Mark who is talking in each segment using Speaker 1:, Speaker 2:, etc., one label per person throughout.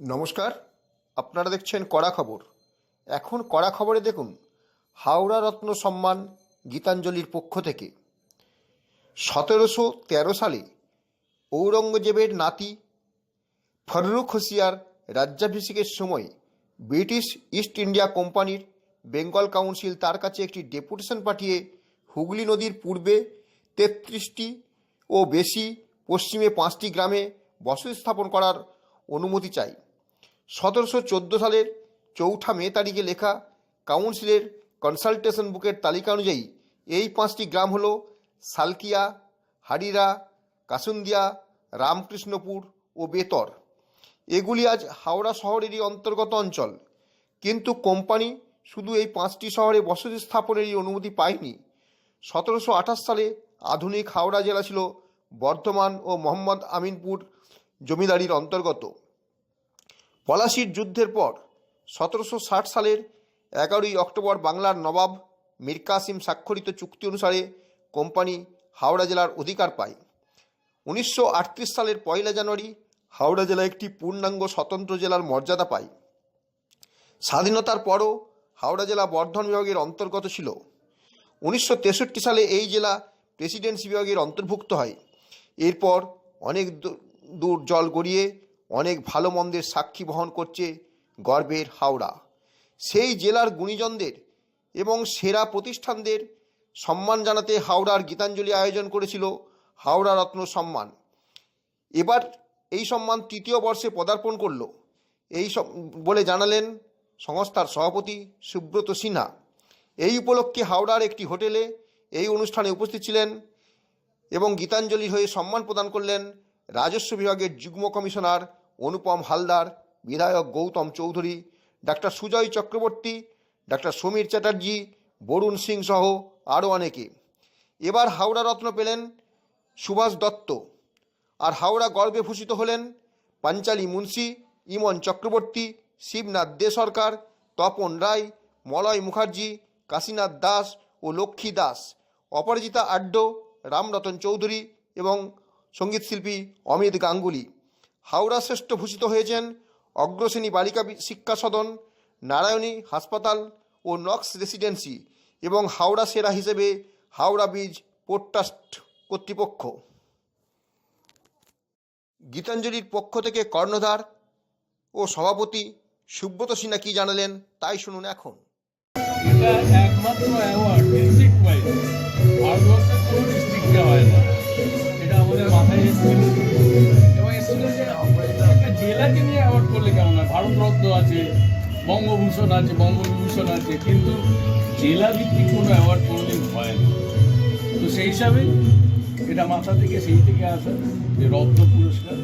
Speaker 1: নমস্কার, আপনারা দেখছেন কড়া খবর। এখন কড়া খবরে দেখুন, হাওড়া রত্ন সম্মান গীতাঞ্জলির পক্ষ থেকে। সতেরোশো তেরো সালে ঔরঙ্গজেবের নাতি ফররুখ হোসিয়ার রাজ্যাভিষেকের সময় ব্রিটিশ ইস্ট ইন্ডিয়া কোম্পানির বেঙ্গল কাউন্সিল তার কাছে একটি ডেপুটেশন পাঠিয়ে হুগলি নদীর পূর্বে তেত্রিশটি ও বেশি পশ্চিমে পাঁচটি গ্রামে বসতি স্থাপন করার অনুমতি চাই সতেরোশো চোদ্দ সালের চৌঠা মে তারিখে লেখা কাউন্সিলের কনসালটেশন বুকের তালিকা অনুযায়ী এই পাঁচটি গ্রাম হল সালকিয়া, হারিরা, কাসুন্দিয়া, রামকৃষ্ণপুর ও বেতর। এগুলি আজ হাওড়া শহরেরই অন্তর্গত অঞ্চল। কিন্তু কোম্পানি শুধু এই পাঁচটি শহরে বসতি স্থাপনেরই অনুমতি পায়নি। সতেরোশো আঠাশ সালে আধুনিক হাওড়া জেলা ছিল বর্ধমান ও মোহাম্মদ আমিনপুর জমিদারির অন্তর্গত। পলাশির যুদ্ধের পর, সতেরোশো ষাট সালের এগারোই অক্টোবর বাংলার নবাব মীর কাসিম স্বাক্ষরিত চুক্তি অনুসারে কোম্পানি হাওড়া জেলার অধিকার পায়। উনিশশো আটত্রিশ সালের পয়লা জানুয়ারি হাওড়া জেলা একটি পূর্ণাঙ্গ স্বতন্ত্র জেলার মর্যাদা পায়। স্বাধীনতার পরও হাওড়া জেলা বর্ধমান বিভাগের অন্তর্গত ছিল। উনিশশো তেষট্টি সালে এই জেলা প্রেসিডেন্সি বিভাগের অন্তর্ভুক্ত হয়। এরপর অনেক দূর জল গড়িয়ে অনেক ভালো মন্দের সাক্ষী বহন করছে গর্বের হাওড়া। সেই জেলার গুণীজনদের এবং সেরা প্রতিষ্ঠানদের সম্মান জানাতে হাওড়ার গীতাঞ্জলি আয়োজন করেছিল হাওড়া রত্ন সম্মান। এবার এই সম্মান তৃতীয় বর্ষে পদার্পণ করল। এই বলে জানালেন সংস্থার সভাপতি সুব্রত সিনহা। এই উপলক্ষে হাওড়ার একটি হোটেলে এই অনুষ্ঠানে উপস্থিত ছিলেন এবং গীতাঞ্জলির হয়ে সম্মান প্রদান করলেন রাজস্ব বিভাগের যুগ্ম কমিশনার অনুপম হালদার, বিধায়ক গৌতম চৌধুরী, ডাক্তার সুজয় চক্রবর্তী, ডাক্তার সমীর চ্যাটার্জি, বরুণ সিং সহ আরও অনেকে। এবার হাওড়া রত্ন পেলেন সুভাষ দত্ত আর হাওড়া গর্বে ভূষিত হলেন পাঞ্চালী মুন্সি, ইমন চক্রবর্তী, শিবনাথ দে সরকার তপন রায়, মলয় মুখার্জি, কাশীনাথ দাস ও লক্ষ্মী দাস, অপরাজিতা আড্ড, রামরতন চৌধুরী এবং সঙ্গীতশিল্পী অমিত গাঙ্গুলি। হাওড়া শ্রেষ্ঠ ভূষিত হয়েছেন অগ্রশ্রেণী বালিকা শিক্ষা সদন, নারায়ণী হাসপাতাল ও নক্স রেসিডেন্সি এবং হাওড়া সেরা হিসেবে হাওড়া ব্রিজ পোর্ট ট্রাস্ট কর্তৃপক্ষ। গীতাঞ্জলির পক্ষ থেকে কর্ণধার ও সভাপতি সুব্রত সিনহা কি জানালেন তাই শুনুন এখন।
Speaker 2: এটা একমাত্র অ্যাওয়ার্ড ডিস্ট্রিক্ট ওয়াইজ ভারতবর্ষের কোনো ডিস্ট্রিক্টে হয় না। এবং জেলাকে নিয়ে অ্যাওয়ার্ড করলে কেমন হয় ভারতরত্ন আছে বঙ্গভূষণ আছে বঙ্গবিভূষণ আছে কিন্তু জেলা ভিত্তিক কোনো অ্যাওয়ার্ড কোনোদিন হয় না তো সেই হিসাবে এটা মাথা থেকে সেই থেকে আসা। যে রত্ন পুরস্কার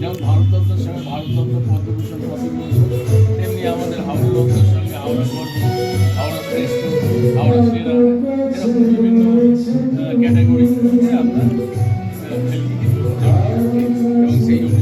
Speaker 2: যেমন ভারতরত্নের সঙ্গে ভারতরত্ন পদ্মভূষণ পদ্মভূষণ তেমনি আমাদের হাওড়া রত্নের সঙ্গে হাওড়া গর্ব হাওড়া শ্রেষ্ঠ হাওড়া সেরা এরকম বিভিন্ন ক্যাটাগরি এবং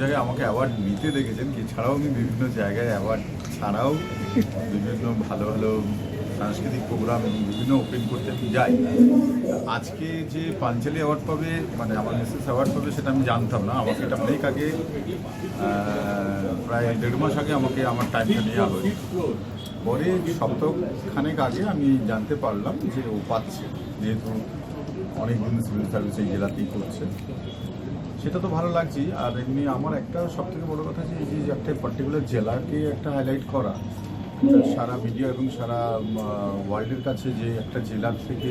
Speaker 3: জায়গায় আমাকে অ্যাওয়ার্ড নিতে দেখেছেন এছাড়াও আমি বিভিন্ন জায়গায় অ্যাওয়ার্ড ছাড়াও বিভিন্ন ভালো ভালো সাংস্কৃতিক প্রোগ্রাম বিভিন্ন ওপেন করতে আমি যাই। আজকে যে পাঞ্চালি অ্যাওয়ার্ড পাবে মানে আমার মিসেস অ্যাওয়ার্ড পাবে, সেটা আমি জানতাম না। আমাকে এটা অনেক আগে প্রায় দেড় মাস আগে আমাকে আমার টাইমটা নেওয়া হয়েছে। পরে সপ্তাহ খানেক আগে আমি জানতে পারলাম যে ও পাচ্ছে, যেহেতু অনেক দিন সিভিল সার্ভিস এই জেলাতেই করছে। সেটা তো ভালো লাগছেই। আর এমনি আমার একটা সব থেকে বড় কথা যে এই যে একটা পার্টিকুলার জেলাকে একটা হাইলাইট করা সারা মিডিয়া এবং সারা ওয়ার্ল্ডের কাছে যে একটা জেলার থেকে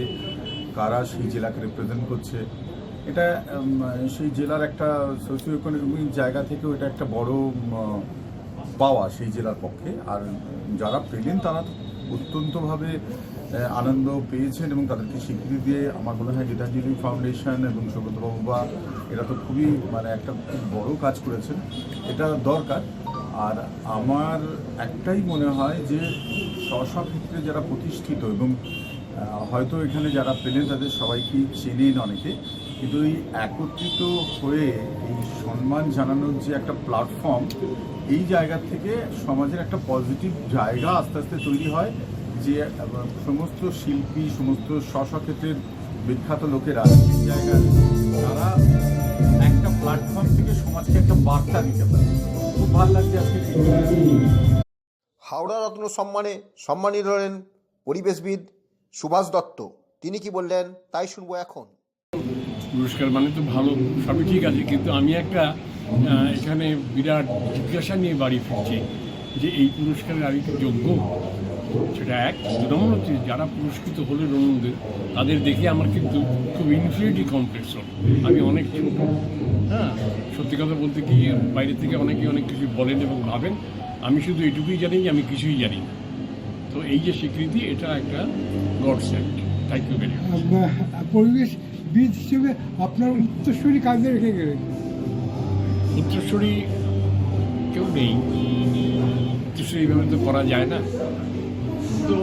Speaker 3: কারা সেই জেলাকে রিপ্রেজেন্ট করছে, এটা সেই জেলার একটা সোশিও ইকোনমিক জায়গা থেকেও এটা একটা বড় পাওয়া সেই জেলার পক্ষে। আর যারা পেলেন তারা অত্যন্তভাবে আনন্দ পেয়েছেন এবং তাদেরকে স্বীকৃতি দিয়ে আমার মনে হয় গীতাঞ্জলি ফাউন্ডেশন এবং সৌগতবাবু বা এরা তো খুবই মানে একটা খুব বড় কাজ করেছেন। এটা দরকার। আর আমার একটাই মনে হয় যে স্ব ক্ষেত্রে যারা প্রতিষ্ঠিত এবং হয়তো এখানে যারা পেলেন তাদের সবাইকেই চেনেন অনেকে। কিন্তু এই একত্রিত হয়ে এই সম্মান জানানোর যে একটা প্ল্যাটফর্ম এই জায়গা থেকে সমাজের একটা পজিটিভ জায়গা আস্তে আস্তে তৈরি হয়। যে সমস্ত শিল্পী সমস্ত স্ব স্ব বিখ্যাত লোকেরা জায়গায় তারা একটা প্ল্যাটফর্ম থেকে সমাজকে একটা বার্তা দিতে পারে। খুব ভালো লাগছে আজকে
Speaker 1: হাওড়া রত্ন সম্মানে সম্মানিত হলেন পরিবেশবিদ সুভাষ দত্ত। তিনি কি বললেন তাই শুনব এখন।
Speaker 4: পুরস্কার মানে তো ভালো সবই ঠিক আছে কিন্তু আমি একটা এখানে বিরাট জিজ্ঞাসা নিয়ে বাড়ি ফিরছি যে এই পুরস্কারের আমি কি যোগ্য? সেটা এক। দু নম্বর হচ্ছে যারা পুরস্কৃত হলেন অন্যদের তাদের দেখে আমার কিন্তু খুব ইনফিনিটি কমপ্লেক্স হল আমি অনেক ছোট। হ্যাঁ সত্যি কথা বলতে কি বাইরে থেকে অনেকে অনেক কিছু বলেন এবং ভাবেন। আমি শুধু এটুকুই জানি যে আমি কিছুই জানি না। তো এই যে স্বীকৃতি এটা একটা God sent thank you very পরিবেশ
Speaker 5: বীজ হিসেবে আপনার উত্তরসূরি কাজে রেখে গেলেন।
Speaker 4: উত্তরস্বরী কেউ নেই। উত্তরস্বরী এইভাবে তো করা যায় না। তো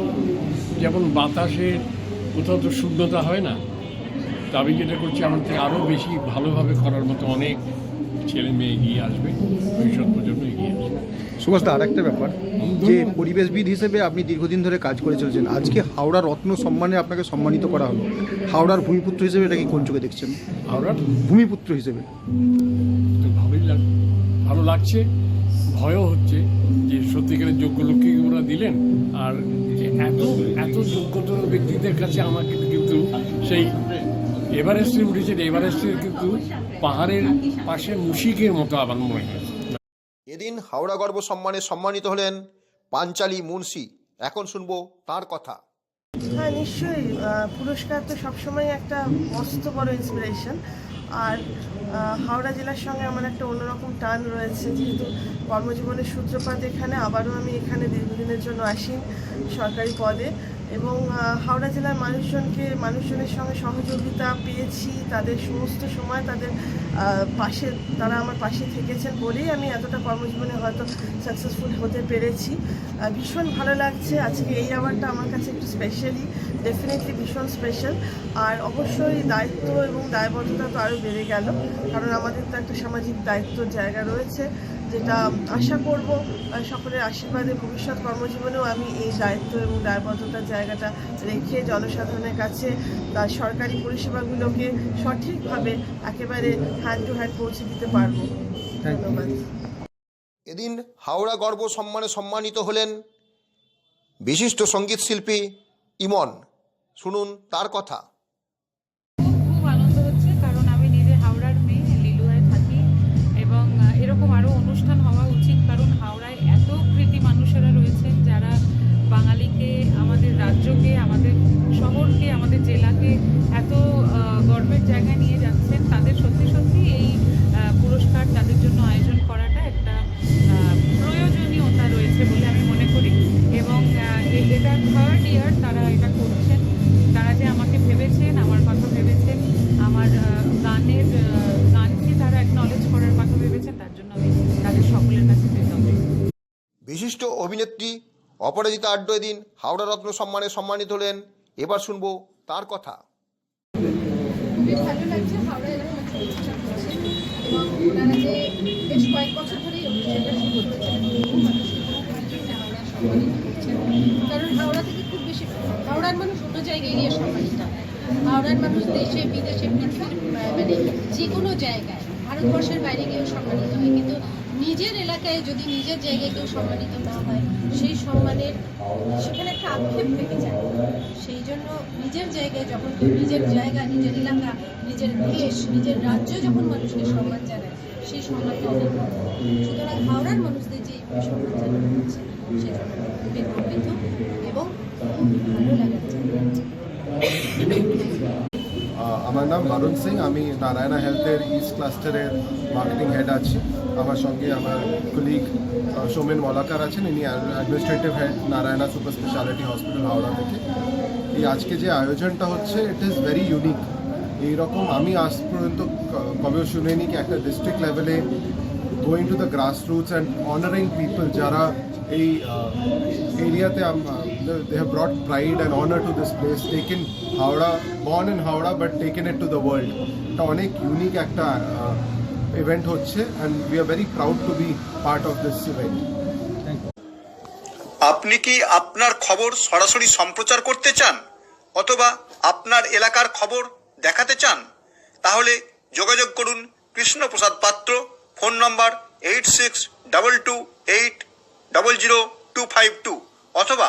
Speaker 4: যেমন বাতাসের কোথাও তো শূন্যতা হয় না তা আমি যেটা করছি আমার থেকে আরও বেশি ভালোভাবে করার মতো অনেক ছেলে মেয়ে এগিয়ে আসবে ভবিষ্যৎ প্রজন্ম এগিয়ে আসবে।
Speaker 6: সুভাষদা আর একটা ব্যাপার যে পরিবেশবিদ হিসেবে আপনি দীর্ঘদিন ধরে কাজ করে চলেছেন আজকে হাওড়া রত্ন সম্মানে আপনাকে সম্মানিত করা হলো। হাওড়ার ভূমিপুত্র হিসেবে এটাকে কোন চোখে দেখছেন?
Speaker 4: হাওড়ার
Speaker 6: ভূমিপুত্র হিসেবে।
Speaker 4: ভালোই লাগ ভালো লাগছে ভয়ও হচ্ছে যে সত্যিকারের যোগ্য লোককে ওরা দিলেন আর এত এত যোগ্যতর ব্যক্তিদের কাছে আমাকে কিন্তু সেই এভারেস্টে উঠেছেন। এভারেস্টের কিন্তু পাহাড়ের পাশে মুশিকের মতো আমার মনে হয়।
Speaker 1: এদিন হাওড়া গর্ব সম্মানে সম্মানিত হলেন পাঞ্চালী মুন্সি। এখন শুনব তার কথা।
Speaker 7: হ্যাঁ নিশ্চয়ই পুরস্কার তো সবসময় একটা মস্ত বড় ইন্সপিরেশন আর হাওড়া জেলার সঙ্গে আমার একটা অন্যরকম টান রয়েছে, যেহেতু কর্মজীবনের সূত্রপাত এখানে, আবারও আমি এখানে দীর্ঘদিনের জন্য আসি সরকারি পদে। এবং হাওড়া জেলার মানুষজনকে, মানুষজনের সঙ্গে সহযোগিতা পেয়েছি, তাদের সমস্ত সময় তাদের পাশে, তারা আমার পাশে থেকেছেন বলেই আমি এতটা কর্মজীবনে হয়তো সাকসেসফুল হতে পেরেছি। ভীষণ ভালো লাগছে। আজকে এই অ্যাওয়ার্ডটা আমার কাছে একটু স্পেশালি ডেফিনেটলি ভীষণ স্পেশাল আর অবশ্যই দায়িত্ব এবং দায়বদ্ধতা তো আরও বেড়ে গেল, কারণ আমাদের তো একটা সামাজিক দায়িত্ব জায়গা রয়েছে। যেটা আশা করব সকলের আশীর্বাদে ভবিষ্যৎ কর্মজীবনেও আমি এই দায়িত্ব এবং দায়বদ্ধতার জায়গাটা রেখে জনসাধারণের কাছে তার সরকারি পরিষেবাগুলোকে সঠিকভাবে একেবারে হ্যান্ড টু হ্যান্ড পৌঁছে দিতে পারব। ধন্যবাদ।
Speaker 1: এদিন হাওড়া গর্ব সম্মানে সম্মানিত হলেন বিশিষ্ট সংগীত শিল্পী ইমন। শুনুন তার কথা। বিশিষ্ট অভিনেত্রী অপরাজিতা আড্ড এদিন হাওড়া রত্ন সম্মানে সম্মানিত হলেন। এবার শুনব তার কথা।
Speaker 8: মানুষ অন্য জায়গায় হাওড়ার মানুষ দেশে, বিদেশে পৃথিবীর মানে যে কোনো জায়গায়, ভারতবর্ষের বাইরে গিয়েও সম্মানিত হয়। কিন্তু নিজের এলাকায় যদি নিজের জায়গায় কেউ সম্মানিত না হয় সেই সম্মানের সেখানে একটা আক্ষেপ থেকে যায়। সেই জন্য নিজের জায়গায় যখন কেউ নিজের জায়গা নিজের এলাকা নিজের দেশ নিজের রাজ্য যখন মানুষকে সম্মান জানায় সেই সম্মানটা অনেক সুতরাং হাওড়ার মানুষদের যে সম্মান জানানো হচ্ছে আমি খুবই গর্বিত এবং খুব ভালো
Speaker 9: আহ, আমার নাম বারুণ সিং, আমি নারায়ণা হেলথের ইস্ট ক্লাস্টারের মার্কেটিং হেড আছি। আমার সঙ্গে আমার কলিগ সৌমেন মলাকার আছেন, ইনি administrative head Narayana super speciality hospital Howrah থেকে। এই আজকে যে আয়োজনটা হচ্ছে ইট ইজ ভেরি ইউনিক এইরকম আমি আজ পর্যন্ত কবেও শুনিনি কি একটা ডিস্ট্রিক্ট লেভেলে going to the grass roots and honouring people যারা এই এরিয়াতে they have brought pride and honour to this place taken Howrah born in Howrah but taken it to the world এটা অনেক ইউনিক একটা ইভেন্ট হচ্ছে and we are very proud to be part of this event
Speaker 1: আপনি কি আপনার খবর সরাসরি সম্প্রচার করতে চান? অথবা আপনার এলাকার খবর দেখাতে চান? তাহলে যোগাযোগ করুন Krishnaprasad Patra, phone number eight six double two eight double zero two five two, অথবা